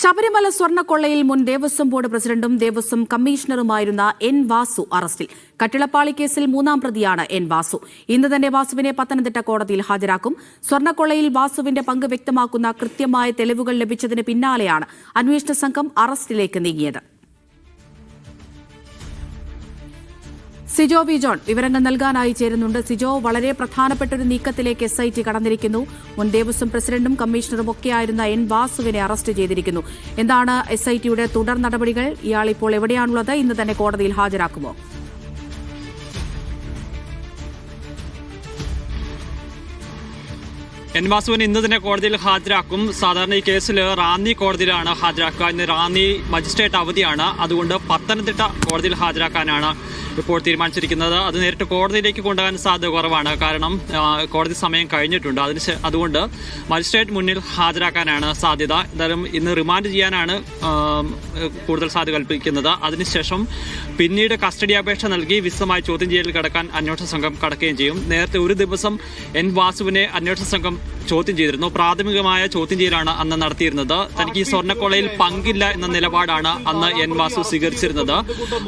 ശബരിമല സ്വർണക്കൊള്ളയിൽ മുൻ ദേവസ്വം ബോർഡ് പ്രസിഡന്റും ദേവസ്വം കമ്മീഷണറുമായിരുന്ന എൻ വാസു അറസ്റ്റിൽ. കട്ടിളപ്പാളി കേസിൽ മൂന്നാം പ്രതിയാണ് എൻ വാസു. ഇന്ന് തന്നെ വാസുവിനെ പത്തനംതിട്ട കോടതിയിൽ ഹാജരാക്കും. സ്വർണക്കൊള്ളയിൽ വാസുവിന്റെ പങ്ക് വ്യക്തമാക്കുന്ന കൃത്യമായ തെളിവുകൾ ലഭിച്ചതിന് പിന്നാലെയാണ് അന്വേഷണ സംഘം അറസ്റ്റിലേക്ക് നീങ്ങിയത്. സിജോ വി ജോൺ വിവരങ്ങൾ നൽകാനായി ചേരുന്നുണ്ട്. സിജോ വളരെ പ്രധാനപ്പെട്ട ഒരു നീക്കത്തിലേക്ക് എസ് ഐ ടി കടന്നിരിക്കുന്നു. മുൻ ദേവസ്വം പ്രസിഡന്റും കമ്മീഷണറും ഒക്കെയായിരുന്ന എൻ വാസുവിനെ അറസ്റ്റ് ചെയ്തിരിക്കുന്നു. എന്താണ് എസ് ഐ ടിയുടെ തുടർ നടപടികൾ? ഇയാൾ ഇപ്പോൾ എവിടെയാണുള്ളത്? ഇന്ന് തന്നെ കോടതിയിൽ ഹാജരാക്കുമോ? എൻ വാസുവിനെ ഇന്ന് തന്നെ കോടതിയിൽ ഹാജരാക്കും. സാധാരണ ഈ കേസിൽ റാന്നി കോടതിയിലാണ് ഹാജരാക്കുക. ഇന്ന് റാന്നി മജിസ്ട്രേറ്റ് അവധിയാണ്. അതുകൊണ്ട് പത്തനംതിട്ട കോടതിയിൽ ഹാജരാക്കാനാണ് ഇപ്പോൾ തീരുമാനിച്ചിരിക്കുന്നത്. അത് നേരിട്ട് കോടതിയിലേക്ക് കൊണ്ടുപോകാൻ സാധ്യത കുറവാണ്. കാരണം കോടതി സമയം കഴിഞ്ഞിട്ടുണ്ട്. അതിന് അതുകൊണ്ട് മജിസ്ട്രേറ്റ് മുന്നിൽ ഹാജരാക്കാനാണ് സാധ്യത. എന്തായാലും ഇന്ന് റിമാൻഡ് ചെയ്യാനാണ് കൂടുതൽ സാധ്യത കൽപ്പിക്കുന്നത്. അതിനുശേഷം പിന്നീട് കസ്റ്റഡി അപേക്ഷ നൽകി വിശദമായി ചോദ്യം ചെയ്യലിൽ കടക്കാൻ അന്വേഷണ സംഘം കടക്കുകയും ചെയ്യും. നേരത്തെ ഒരു ദിവസം എൻ വാസുവിനെ അന്വേഷണ സംഘം ചോദ്യം ചെയ്തിരുന്നു. പ്രാഥമികമായ ചോദ്യം ചെയ്യലാണ് അന്ന് നടത്തിയിരുന്നത്. തനിക്ക് ഈ സ്വർണക്കൊളയിൽ പങ്കില്ല എന്ന നിലപാടാണ് അന്ന് എൻ വാസു സ്വീകരിച്ചിരുന്നത്.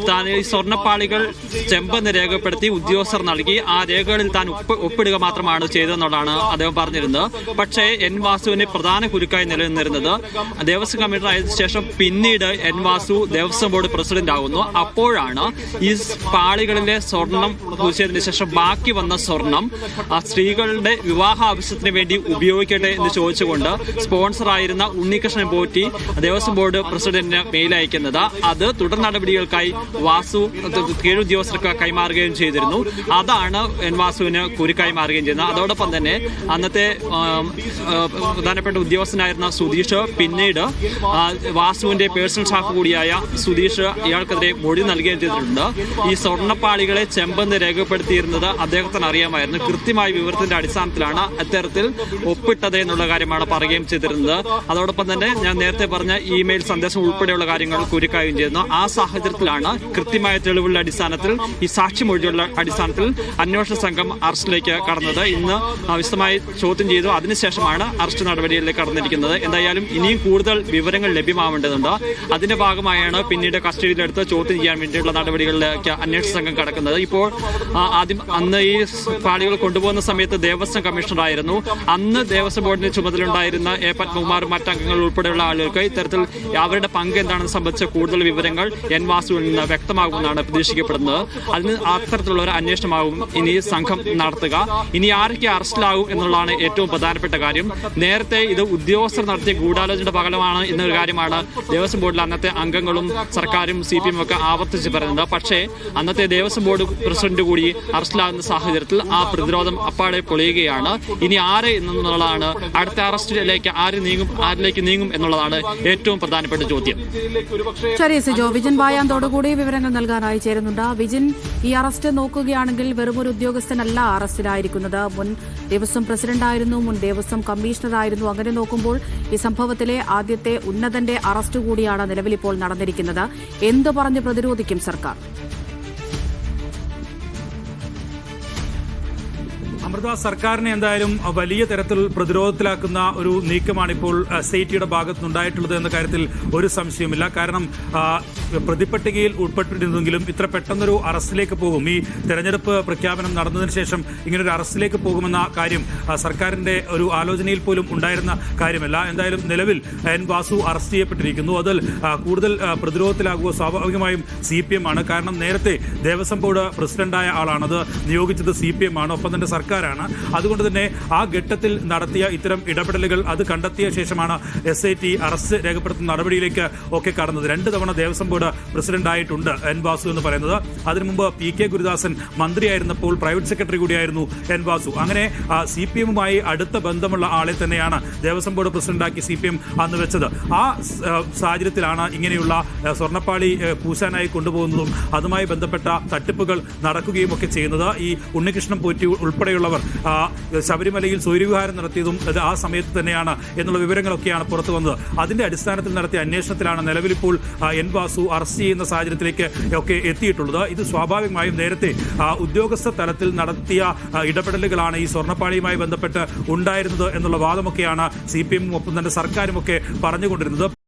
താൻ ഈ സ്വർണപ്പാളികൾ ചെമ്പെന്ന് രേഖപ്പെടുത്തി ഉദ്യോഗസ്ഥർ നൽകി. ആ രേഖകളിൽ താൻ ഒപ്പ് ഒപ്പിടുക മാത്രമാണ് ചെയ്തതെന്നുള്ളതാണ് അദ്ദേഹം പറഞ്ഞിരുന്നത്. പക്ഷേ എൻ വാസുവിന് പ്രധാന കുരുക്കായി നിലനിന്നിരുന്നത് ദേവസ്വം കമ്മീഷണർ ആയതിനു ശേഷം പിന്നീട് N Vasu Devaswom board president ആകുന്നു അപ്പോഴാണ് ഈ പാളികളിലെ സ്വർണം പൂശിയതിനു ശേഷം ബാക്കി വന്ന സ്വർണം ആ സ്ത്രീകളുടെ വിവാഹ ആവശ്യത്തിന് വേണ്ടി ഉപയോഗിക്കട്ടെ എന്ന് ചോദിച്ചുകൊണ്ട് സ്പോൺസർ ആയിരുന്ന ഉണ്ണികൃഷ്ണൻ പോറ്റി ദേവസ്വം ബോർഡ് പ്രസിഡന്റിന് മെയിലയക്കുന്നത് അത് തുടർ നടപടികൾക്കായി വാസു കീഴുദ്യോഗസ്ഥർക്ക് കൈമാറുകയും ചെയ്തിരുന്നു. അതാണ് എൻ വാസുവിന് കുരുക്കായി മാറുകയും ചെയ്യുന്നത് അതോടൊപ്പം തന്നെ അന്നത്തെ പ്രധാനപ്പെട്ട ഉദ്യോഗസ്ഥനായിരുന്ന സുധീഷ് പിന്നീട് വാസുവിന്റെ പേഴ്സണൽ സ്റ്റാഫ് കൂടിയായ സുധീഷ് ഇയാൾക്കെതിരെ മൊഴി നൽകുകയും ചെയ്തിട്ടുണ്ട്. ഈ സ്വർണപ്പാളികളെ ചെമ്പെന്ന് രേഖപ്പെടുത്തിയിരുന്നത് അദ്ദേഹത്തിന് അറിയാമായിരുന്നു. കൃത്യമായ വിവരത്തിന്റെ അടിസ്ഥാനത്തിലാണ് അത്തരത്തിൽ ഒപ്പിട്ടത് എന്നുള്ള കാര്യമാണ് പറയുകയും ചെയ്തിരുന്നത്. അതോടൊപ്പം തന്നെ ഞാൻ നേരത്തെ പറഞ്ഞ ഇമെയിൽ സന്ദേശം ഉൾപ്പെടെയുള്ള കാര്യങ്ങൾ കുരുക്കുകയും ചെയ്യുന്നു. ആ സാഹചര്യത്തിലാണ് കൃത്യമായ തെളിവുകളുടെ അടിസ്ഥാനത്തിൽ ഈ സാക്ഷിമൊഴിയുള്ള അടിസ്ഥാനത്തിൽ അന്വേഷണ സംഘം അറസ്റ്റിലേക്ക് കടന്നത്. ഇന്ന് വിശദമായി ചോദ്യം ചെയ്തു. അതിനുശേഷമാണ് അറസ്റ്റ് നടപടിയിലേക്ക് കടന്നിരിക്കുന്നത്. എന്തായാലും ഇനിയും കൂടുതൽ വിവരങ്ങൾ ലഭ്യമാവേണ്ടതുണ്ട്. അതിന്റെ ഭാഗമായാണ് പിന്നീട് കസ്റ്റഡിയിലെടുത്ത് ചോദ്യം ചെയ്യാൻ വേണ്ടിയുള്ള നടപടികളിലേക്ക് അന്വേഷണ സംഘം കടക്കുന്നത്. ഇപ്പോൾ ആദ്യം അന്ന് ഈ പാളികൾ കൊണ്ടുപോകുന്ന സമയത്ത് ദേവസ്വം കമ്മീഷണറായിരുന്നു. അന്ന് ദേവസ്വം ബോർഡിന്റെ ചുമതലയുണ്ടായിരുന്ന എ പത്മകുമാർ മറ്റംഗങ്ങൾ ഉൾപ്പെടെയുള്ള ആളുകൾക്ക് ഇത്തരത്തിൽ അവരുടെ പങ്ക് എന്താണെന്ന് സംബന്ധിച്ച കൂടുതൽ വിവരങ്ങൾ എൻ വാസുവിൽ നിന്ന് വ്യക്തമാകുമെന്നാണ് പ്രതീക്ഷിക്കപ്പെടുന്നത്. അതിന് അത്തരത്തിലുള്ള ഒരു അന്വേഷണമാകും ഇനി സംഘം നടത്തുക. ഇനി ആരൊക്കെ അറസ്റ്റിലാകും എന്നുള്ളതാണ് ഏറ്റവും പ്രധാനപ്പെട്ട കാര്യം. നേരത്തെ ഇത് ഉദ്യോഗസ്ഥർ നടത്തിയ ഗൂഢാലോചനയുടെ ഫലമാണ് എന്നൊരു കാര്യമാണ്. ദേവസ്വം ബോർഡിൽ അന്നത്തെ അംഗങ്ങളും സർക്കാരും സി പി എം ഒക്കെ ആവർത്തിച്ച് പറയുന്നത്. പക്ഷേ അന്നത്തെ ദേവസ്വം ബോർഡ് പ്രസിഡന്റ് കൂടി അറസ്റ്റിലാകുന്ന സാഹചര്യത്തിൽ ആ പ്രതിരോധം അപ്പാടെ പൊളിയുകയാണ്. ഇനി ആര് എന്നുള്ളതാണ് അടുത്ത അറസ്റ്റിലേക്ക് ആര് നീങ്ങും ആരിലേക്ക് നീങ്ങും എന്നുള്ളതാണ് ഏറ്റവും പ്രധാനപ്പെട്ട ചോദ്യം. ശരി സിജോ. വിജിൻ വായാന്തോടുകൂടി വിവരങ്ങൾ നൽകാനായി ചേരുന്നുണ്ട്. വിജിൻ ഈ അറസ്റ്റ് നോക്കുകയാണെങ്കിൽ വെറുമൊരു ഉദ്യോഗസ്ഥനല്ല അറസ്റ്റിലായിരിക്കുന്നത്. മുൻ ദേവസ്വം പ്രസിഡന്റായിരുന്നു മുൻ ദേവസ്വം കമ്മീഷണറായിരുന്നു. അങ്ങനെ നോക്കുമ്പോൾ ഈ സംഭവത്തിലെ ആദ്യത്തെ ഉന്നതന്റെ അറസ്റ്റ് കൂടിയാണ് നിലവിലിപ്പോൾ നടന്നിരിക്കുന്നത്. എന്ത് പറഞ്ഞ് പ്രതിരോധിക്കും സർക്കാർ? അമൃത സർക്കാരിനെ എന്തായാലും വലിയ തരത്തിൽ പ്രതിരോധത്തിലാക്കുന്ന ഒരു നീക്കമാണ് ഇപ്പോൾ സേറ്റിയുടെ ഭാഗത്തുനിന്നുണ്ടായിട്ടുള്ളത് എന്ന കാര്യത്തിൽ ഒരു സംശയമില്ല കാരണം പ്രതിപട്ടികയിൽ ഉൾപ്പെട്ടിരുന്നെങ്കിലും ഇത്ര പെട്ടെന്നൊരു അറസ്റ്റിലേക്ക് പോകും. ഈ തെരഞ്ഞെടുപ്പ് പ്രഖ്യാപനം നടന്നതിന് ശേഷം ഇങ്ങനൊരു അറസ്റ്റിലേക്ക് പോകുമെന്ന കാര്യം സർക്കാരിന്റെ ഒരു ആലോചനയിൽ പോലും ഉണ്ടായിരുന്ന കാര്യമല്ല. എന്തായാലും നിലവിൽ എൻ വാസു അറസ്റ്റ് ചെയ്യപ്പെട്ടിരിക്കുന്നു. അതിൽ കൂടുതൽ പ്രതിരോധത്തിലാകുക സ്വാഭാവികമായും സി പി എം ആണ്. കാരണം നേരത്തെ ദേവസ്വം ബോർഡ് പ്രസിഡന്റായ ആളാണ് അത് നിയോഗിച്ചത് സി പി എം ആണ്. ഒപ്പം തന്നെ സർക്കാരാണ് അതുകൊണ്ട് തന്നെ ആ ഘട്ടത്തിൽ നടത്തിയ ഇത്തരം ഇടപെടലുകൾ അത് കണ്ടെത്തിയ ശേഷമാണ് എസ് ഐ ടി അറസ്റ്റ് രേഖപ്പെടുത്തുന്ന നടപടിയിലേക്ക് ഒക്കെ കടന്നത്. രണ്ട് തവണ ദേവസ്വം ബോർഡ് പ്രസിഡന്റ് ആയിട്ടുണ്ട് എൻ വാസു എന്ന് പറയുന്നത്. അതിനു മുമ്പ് പി കെ ഗുരുദാസൻ മന്ത്രിയായിരുന്നപ്പോൾ പ്രൈവറ്റ് സെക്രട്ടറി കൂടിയായിരുന്നു എൻ വാസു. അങ്ങനെ സി പി എമ്മുമായി അടുത്ത ബന്ധമുള്ള ആളെ തന്നെയാണ് ദേവസ്വം ബോർഡ് പ്രസിഡന്റാക്കി സി പി എം അന്ന് വെച്ചത്. ആ സാഹചര്യത്തിലാണ് ഇങ്ങനെയുള്ള സ്വർണപ്പാളി പൂശാനായി കൊണ്ടുപോകുന്നതും അതുമായി ബന്ധപ്പെട്ട തട്ടിപ്പുകൾ നടക്കുകയും ഒക്കെ ചെയ്യുന്നത്. ഈ ഉണ്ണികൃഷ്ണൻ പോറ്റി ഉൾപ്പെടെയുള്ളവർ ആ, ശബരിമലയിൽ സൂര്യവിഹാരം നടത്തിയതും അത് ആ സമയത്ത് തന്നെയാണ് എന്നുള്ള വിവരങ്ങളൊക്കെയാണ് പുറത്തു വന്നത്. അതിന്റെ അടിസ്ഥാനത്തിൽ നടത്തിയ അന്വേഷണത്തിലാണ് നിലവിലിപ്പോൾ എൻ വാസു അറസ്റ്റ് ചെയ്യുന്ന സാഹചര്യത്തിലേക്ക് ഒക്കെ എത്തിയിട്ടുള്ളത്. ഇത് സ്വാഭാവികമായും നേരത്തെ ഉദ്യോഗസ്ഥ തലത്തിൽ നടത്തിയ ഇടപെടലുകളാണ് ഈ സ്വർണപ്പാളിയുമായി ബന്ധപ്പെട്ട് ഉണ്ടായിരുന്നത് എന്നുള്ള വാദമൊക്കെയാണ് സി പി എമ്മും ഒപ്പം തന്നെ സർക്കാരും ഒക്കെ പറഞ്ഞുകൊണ്ടിരുന്നത്.